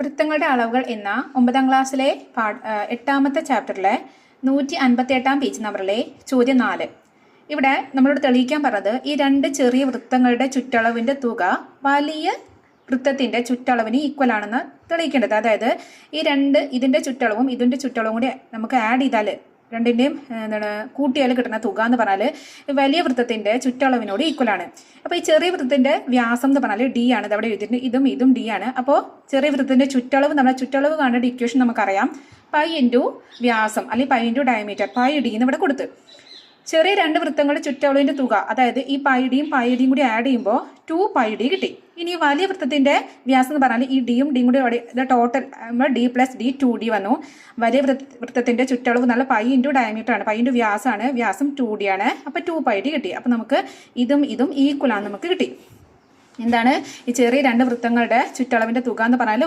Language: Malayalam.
വൃത്തങ്ങളുടെ അളവുകൾ എന്ന ഒമ്പതാം ക്ലാസ്സിലെ പാ എട്ടാമത്തെ ചാപ്റ്ററിലെ നൂറ്റി അൻപത്തി എട്ടാം പേജ് നമ്പറിലെ ചോദ്യം നാല്. ഇവിടെ നമ്മളോട് തെളിയിക്കാൻ പറഞ്ഞത് ഈ രണ്ട് ചെറിയ വൃത്തങ്ങളുടെ ചുറ്റളവിന്റെ തുക വലിയ വൃത്തത്തിന്റെ ചുറ്റളവിന് ഈക്വൽ ആണെന്ന് തെളിയിക്കേണ്ടത്. അതായത് ഈ രണ്ട് ഇതിന്റെ ചുറ്റളവും ഇതിന്റെ ചുറ്റളവും കൂടി നമുക്ക് ആഡ് ചെയ്താൽ രണ്ടിന്റെയും ഏഹ്, എന്താണ് കൂട്ടിയാൽ കിട്ടുന്ന തുക എന്ന് പറഞ്ഞാൽ വലിയ വൃത്തത്തിന്റെ ചുറ്റളവിനോട് ഈക്വൽ ആണ്. അപ്പോൾ ഈ ചെറിയ വൃത്തത്തിന്റെ വ്യാസം എന്ന് പറഞ്ഞാൽ ഡി ആണ്. ഇതവിടെ എഴുതിയിട്ടുണ്ട്. ഇതും ഇതും ഡി ആണ്. അപ്പോൾ ചെറിയ വൃത്തത്തിന്റെ ചുറ്റളവ് നമ്മുടെ ചുറ്റളവ് കാണേണ്ട ഇക്വേഷൻ നമുക്കറിയാം. പൈ ഇന്റു വ്യാസം അല്ലെങ്കിൽ pi into diameter pi D എന്ന് ഇവിടെ കൊടുത്ത്. ചെറിയ രണ്ട് വൃത്തങ്ങളുടെ ചുറ്റളവിന്റെ തുക അതായത് ഈ പൈഡിയും പൈഡിയും കൂടി ആഡ് ചെയ്യുമ്പോൾ ടു പൈഡി കിട്ടി. ഇനി വലിയ വൃത്തത്തിന്റെ വ്യാസം എന്ന് പറഞ്ഞാൽ ഈ ഡിയും ഡിയും കൂടി total D plus D two D വന്നു. വലിയ വൃത്ത- വൃത്തത്തിന്റെ ചുറ്റളവ് നല്ല പൈ ഇന്റു ഡയമീറ്റർ ആണ്. പൈ ഇന്റു വ്യാസമാണ് വ്യാസം ടു ഡി ആണ്. അപ്പോൾ ടു പൈ ഡി കിട്ടി. അപ്പോൾ നമുക്ക് ഇതും ഇതും ഈക്വൽ ആണ് നമുക്ക് കിട്ടി. എന്താണ്? ഈ ചെറിയ രണ്ട് വൃത്തങ്ങളുടെ ചുറ്റളവിന്റെ തുക എന്ന് പറഞ്ഞാൽ